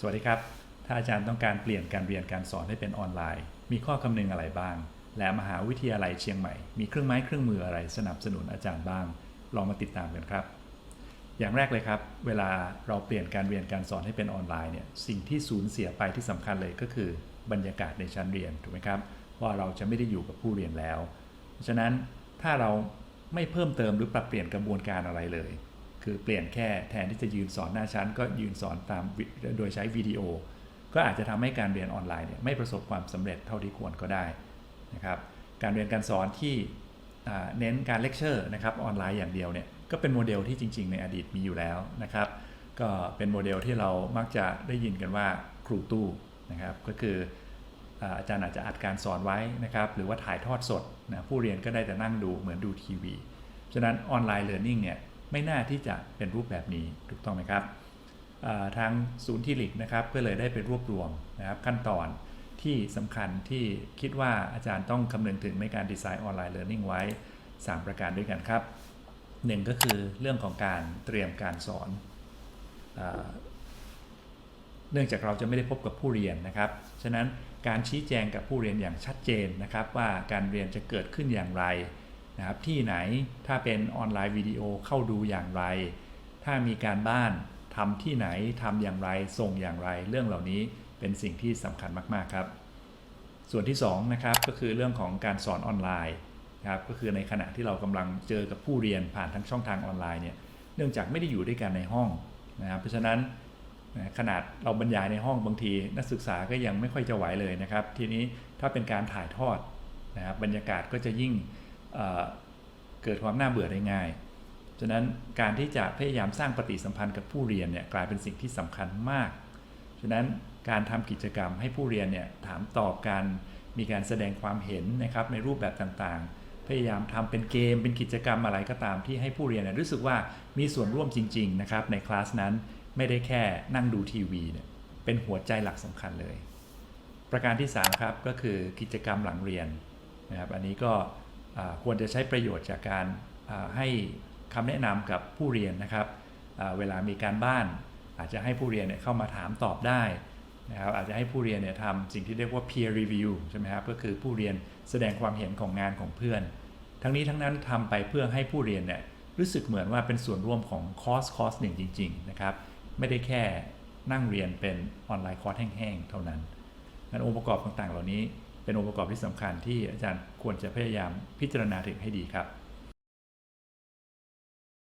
สวัสดีครับ ถ้าอาจารย์ต้องการเปลี่ยนการเรียนการสอนให้เป็นออนไลน์ มีข้อคำนึงอะไรบ้าง และมหาวิทยาลัยเชียงใหม่ มีเครื่องไม้เครื่องมืออะไรสนับสนุนอาจารย์บ้าง ลองมาติดตามกันครับ อย่างแรกเลยครับ เวลาเราเปลี่ยนการเรียนการสอนให้เป็นออนไลน์เนี่ย สิ่งที่สูญเสียไปที่สำคัญเลยก็คือบรรยากาศในชั้นเรียนถูกไหมครับ ว่าเราจะไม่ได้อยู่กับผู้เรียนแล้ว ฉะนั้นถ้าเราไม่เพิ่มเติมหรือปรับเปลี่ยนกระบวนการอะไรเลย คือเปลี่ยนแค่แทนที่จะยืนสอนหน้าชั้น ก็ยืนสอนตามโดยใช้วิดีโอ ก็อาจจะทำให้การเรียนออนไลน์เนี่ยไม่ประสบความสำเร็จเท่าที่ควรก็ได้นะครับการเรียนการสอนที่เน้นการเลคเชอร์นะครับออนไลน์อย่างเดียวเนี่ยก็เป็นโมเดลที่จริง ๆ ในอดีตมีอยู่แล้วนะครับ ก็เป็นโมเดลที่เรามักจะได้ยินกันว่าครูตู้นะครับก็คืออาอาจารย์อาจจะอัดการสอนไว้นะครับหรือว่าถ่ายทอดสดนะผู้เรียนก็ได้แต่นั่งดูเหมือนดูทีวี ฉะนั้นออนไลน์เรียนรู้เนี่ย ไม่น่าที่จะเป็นรูปแบบนี้ถูกต้องไหมครับทางศูนย์ที่หลิกนะครับก็เลยได้ไปรวบรวมนะครับขั้นตอนที่สำคัญที่คิดว่าอาจารย์ต้องคำนึงถึงในการดีไซน์ออนไลน์เรียนรู้ไว้ 3 ประการด้วยกันครับหนึ่งก็คือเรื่องของการเตรียมการสอน เนื่องจากเราจะไม่ได้พบกับผู้เรียนนะครับ ฉะนั้นการชี้แจงกับผู้เรียนอย่างชัดเจนนะครับ ว่าการเรียนจะเกิดขึ้นอย่างไร นะครับที่ไหนถ้าเป็นออนไลน์วิดีโอเข้าดูอย่างไร ถ้ามีการบ้านทำที่ไหนทำอย่างไรส่งอย่างไร เรื่องเหล่านี้เป็นสิ่งที่สำคัญมากๆครับ ส่วนที่2นะครับก็คือเรื่องของการสอนออนไลน์ครับก็คือในขณะที่เรากำลังเจอกับผู้เรียนผ่านทั้งช่องทางออนไลน์เนี่ยเนื่องจากไม่ได้อยู่ด้วยกันในห้องนะครับเพราะฉะนั้นขนาดเราบรรยายในห้องบางที นักศึกษาก็ยังไม่ค่อยจะไหวเลยนะครับ ทีนี้ถ้าเป็นการถ่ายทอดนะครับบรรยากาศก็จะยิ่ง เกิดความน่าเบื่อได้ง่าย ฉะนั้นการที่จะพยายามสร้างปฏิสัมพันธ์กับผู้เรียนเนี่ยกลายเป็นสิ่งที่สำคัญมาก ฉะนั้นการทำกิจกรรมให้ผู้เรียนเนี่ยถามตอบกัน มีการแสดงความเห็นนะครับในรูปแบบต่างๆ พยายามทำเป็นเกมเป็นกิจกรรมอะไรก็ตามที่ให้ผู้เรียนเนี่ยรู้สึกว่ามีส่วนร่วมจริง ๆ นะครับ ในคลาสนั้นไม่ได้แค่นั่งดูทีวีเนี่ยเป็นหัวใจหลักสำคัญเลย ประการที่ 3 ครับก็คือกิจกรรมหลังเรียนนะครับ อันนี้ก็ ควรจะใช้ประโยชน์จากการให้คำแนะนำกับผู้เรียนนะครับเวลามีการบ้าน อาจจะให้ผู้เรียนเนี่ยเข้ามาถามตอบได้นะครับอาจจะให้ผู้เรียนเนี่ยทำสิ่งที่เรียกว่า peer review ใช่ไหมครับก็คือผู้เรียนแสดงความเห็นของงานของเพื่อน ทั้งนี้ทั้งนั้นทำไปเพื่อให้ผู้เรียนเนี่ยรู้สึกเหมือนว่าเป็นส่วนร่วมของคอร์สคอร์สหนึ่งจริงๆนะครับไม่ได้แค่นั่งเรียนเป็นออนไลน์คอร์สแห้งๆ เท่านั้นงั้นองค์ประกอบต่างๆ เหล่านี้ เป็นองค์ประกอบที่สำคัญที่อาจารย์ควรจะพยายามพิจารณาถึงให้ดีครับ